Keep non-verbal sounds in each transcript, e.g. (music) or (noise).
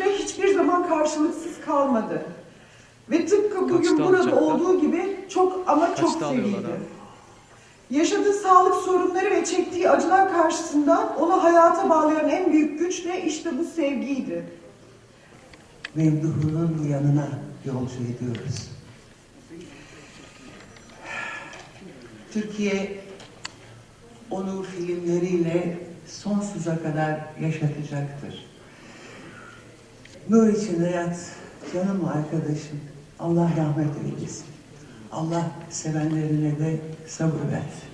de hiçbir zaman karşılıksız kalmadı. Ve tıpkı bugün Kaçta burada alacaklar? olduğu gibi çok ama çok Kaçta seviydi. abi? Yaşadığı sağlık sorunları ve çektiği acılar karşısında onu hayata bağlayan en büyük güç de işte bu sevgiydi. Memduh'un yanına yolcu ediyoruz. Türkiye onu filmleriyle sonsuza kadar yaşatacaktır. Nur için hayat, canım arkadaşım. Allah rahmet eylesin. Allah sevenlerine de sabır versin.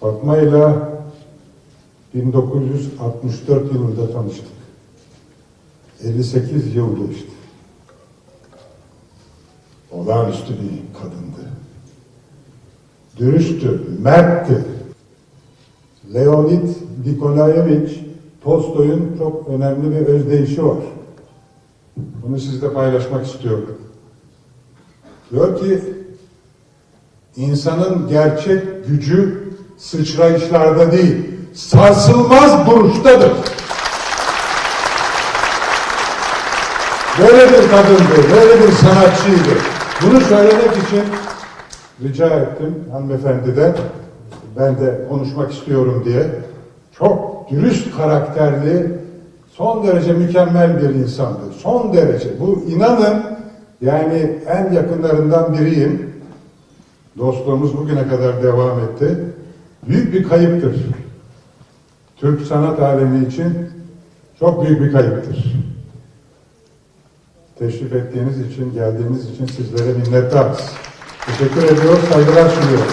Fatma ile 1964 yılında tanıştık. 58 yıl geçti. Olağanüstü bir kadındı. Dürüsttü, mertti. Leonid Nikolayevich Tolstoy'un çok önemli bir özdeyişi var. Bunu sizle paylaşmak istiyorum. Diyor ki, insanın gerçek gücü sıçrayışlarda değil, sarsılmaz duruştadır. Böyle bir kadındı, böyle bir sanatçıydı. Bunu söylemek için rica ettim hanımefendiden, ben de konuşmak istiyorum diye. Çok dürüst karakterli, son derece mükemmel bir insandı. Son derece. Bu inanın yani en yakınlarından biriyim. Dostluğumuz bugüne kadar devam etti. Büyük bir kayıptır. Türk sanat alemi için çok büyük bir kayıptır. Teşrif ettiğiniz için, geldiğiniz için sizlere minnettarız. Teşekkür ediyoruz, saygılar sunuyoruz.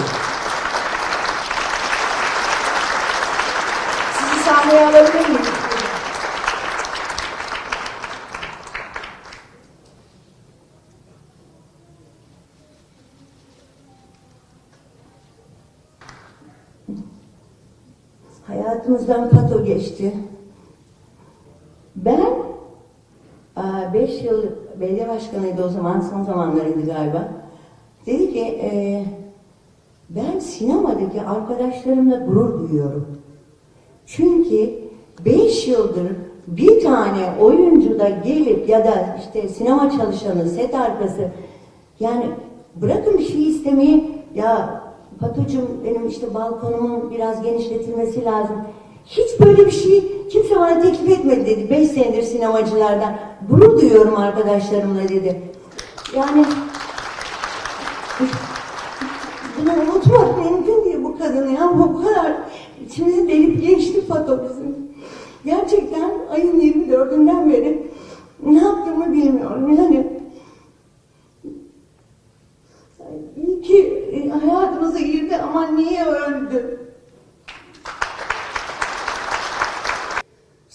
Sizi sahneye alabilir miyim? Hayatımızdan pato geçti. Ben 5 yıl belediye başkanıydı o zaman, son zamanlarıydı galiba. Dedi ki, e, ben sinemadaki arkadaşlarımla gurur duyuyorum. Çünkü 5 yıldır bir tane oyuncu da gelip ya da işte sinema çalışanı, set arkası yani bırakın bir şey istemeyi ya Patocuğum benim işte balkonumun biraz genişletilmesi lazım. Hiç böyle bir şey kimse bana teklif etmedi dedi. Beş senedir sinemacılardan. Gurur duyuyorum arkadaşlarımla dedi. Yani bunu unutmak mümkün değil bu kadını ya. Bu kadar içimizi delip geçti Fato bizim. Gerçekten ayın 24'ünden beri ne yaptığımı bilmiyorum. Yani iyi ki hayatımıza girdi ama niye öldü?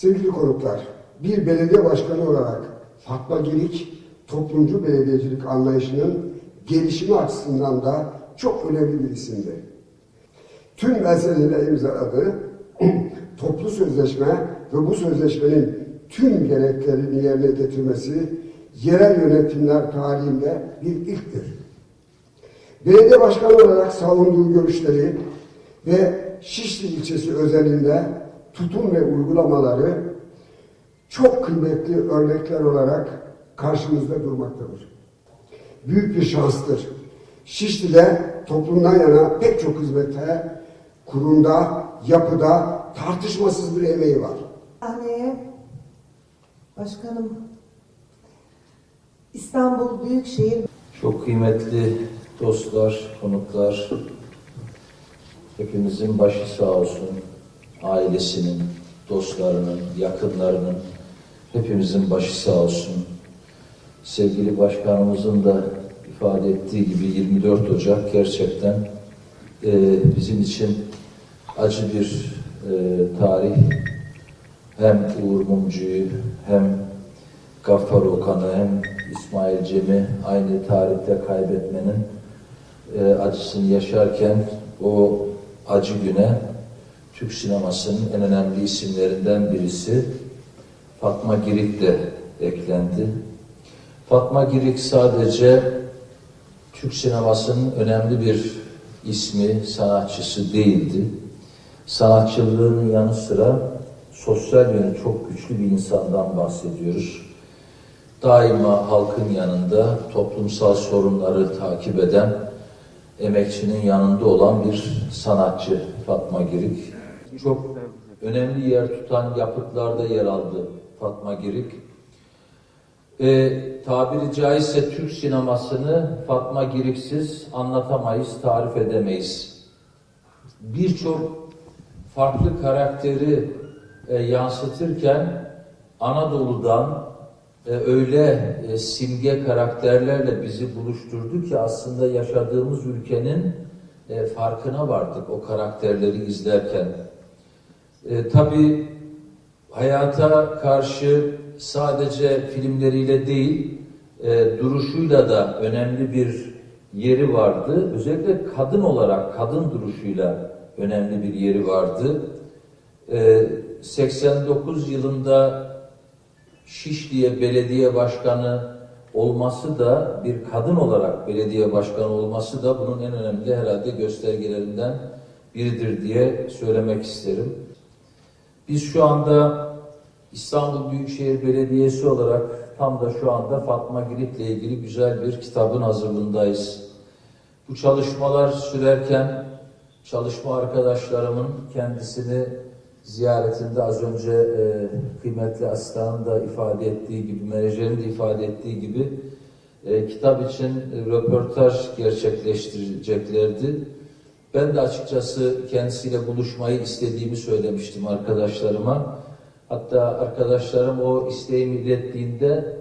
Sevgili konuklar, bir belediye başkanı olarak Fatma Girik, toplumcu belediyecilik anlayışının gelişimi açısından da çok önemli bir isimdi. Tüm meseleyle imzaladığı (clears throat) toplu sözleşme ve bu sözleşmenin tüm gereklerini yerine getirmesi yerel yönetimler tarihinde bir ilktir. Belediye başkanı olarak savunduğu görüşleri ve Şişli ilçesi özelinde tutum ve uygulamaları çok kıymetli örnekler olarak karşımızda durmaktadır. Büyük bir şanstır. Şişli'de toplumdan yana pek çok hizmete, kurumda, yapıda tartışmasız bir emeği var. Sahneye başkanım İstanbul Büyükşehir Çok kıymetli dostlar, konuklar, hepimizin başı sağ olsun, ailesinin, dostlarının, yakınlarının, hepimizin başı sağ olsun. Sevgili başkanımızın da ifade ettiği gibi 24 Ocak gerçekten e, bizim için acı bir e, tarih. Hem Uğur Mumcu'yu hem Gaffar Okan'ı hem İsmail Cem'i aynı tarihte kaybetmenin e, acısını yaşarken o acı güne Türk sinemasının en önemli isimlerinden birisi Fatma Girik de eklendi. Fatma Girik sadece Türk sinemasının önemli bir ismi, sanatçısı değildi. Sanatçılığının yanı sıra sosyal yönü çok güçlü bir insandan bahsediyoruz. Daima halkın yanında toplumsal sorunları takip eden, emekçinin yanında olan bir sanatçı Fatma Girik. Çok önemli yer tutan yapıtlarda yer aldı Fatma Girik. E, tabiri caizse Türk sinemasını Fatma Giriksiz anlatamayız, tarif edemeyiz. Birçok farklı karakteri e, yansıtırken Anadolu'dan e, öyle e, simge karakterlerle bizi buluşturdu ki aslında yaşadığımız ülkenin e, farkına vardık o karakterleri izlerken. E, tabii hayata karşı sadece filmleriyle değil, e, duruşuyla da önemli bir yeri vardı. Özellikle kadın olarak, kadın duruşuyla önemli bir yeri vardı. E, 89 yılında Şişli'ye belediye başkanı olması da bir kadın olarak belediye başkanı olması da bunun en önemli herhalde göstergelerinden biridir diye söylemek isterim. Biz şu anda İstanbul Büyükşehir Belediyesi olarak tam da şu anda Fatma Girik'le ilgili güzel bir kitabın hazırlığındayız. Bu çalışmalar sürerken çalışma arkadaşlarımın kendisini ziyaretinde az önce e, kıymetli asistanın da ifade ettiği gibi, menajerin de ifade ettiği gibi e, kitap için e, röportaj gerçekleştireceklerdi. Ben de açıkçası kendisiyle buluşmayı istediğimi söylemiştim arkadaşlarıma. Hatta arkadaşlarım o isteğimi ilettiğinde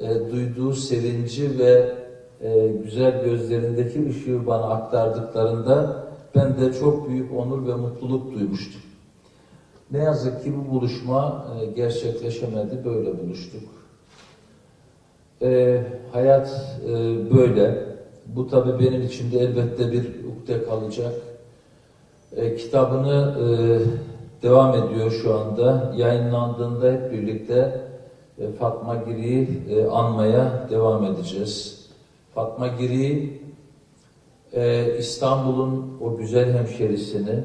e, duyduğu sevinci ve e, güzel gözlerindeki ışığı bana aktardıklarında ben de çok büyük onur ve mutluluk duymuştum. Ne yazık ki bu buluşma e, gerçekleşemedi, böyle buluştuk. E, hayat e, böyle. Bu tabii benim içimde elbette bir ukde kalacak. E, kitabını e, devam ediyor şu anda. Yayınlandığında hep birlikte e, Fatma Giri'yi e, anmaya devam edeceğiz. Fatma Giri e, İstanbul'un o güzel hemşerisini,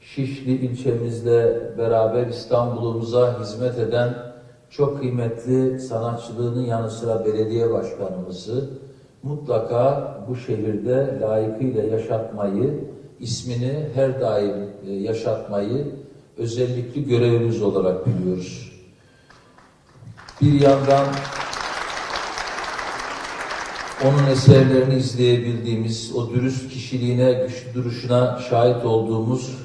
Şişli ilçemizle beraber İstanbul'umuza hizmet eden çok kıymetli sanatçılığının yanı sıra belediye başkanımızı mutlaka bu şehirde layıkıyla yaşatmayı, ismini her daim e, yaşatmayı özellikli görevimiz olarak biliyoruz. Bir yandan onun eserlerini izleyebildiğimiz, o dürüst kişiliğine, güçlü duruşuna şahit olduğumuz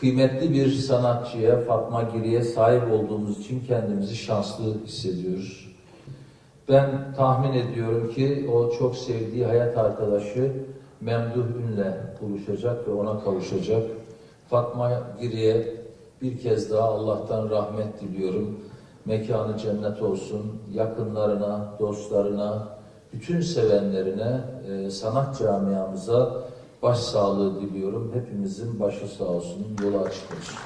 kıymetli bir sanatçıya, Fatma Giri'ye sahip olduğumuz için kendimizi şanslı hissediyoruz. Ben tahmin ediyorum ki o çok sevdiği hayat arkadaşı Memduh Ün'le buluşacak ve ona kavuşacak. Fatma Giri'ye bir kez daha Allah'tan rahmet diliyorum. Mekanı cennet olsun. Yakınlarına, dostlarına, bütün sevenlerine, e, sanat camiamıza başsağlığı diliyorum. Hepimizin başı sağ olsun, yolu açık olsun.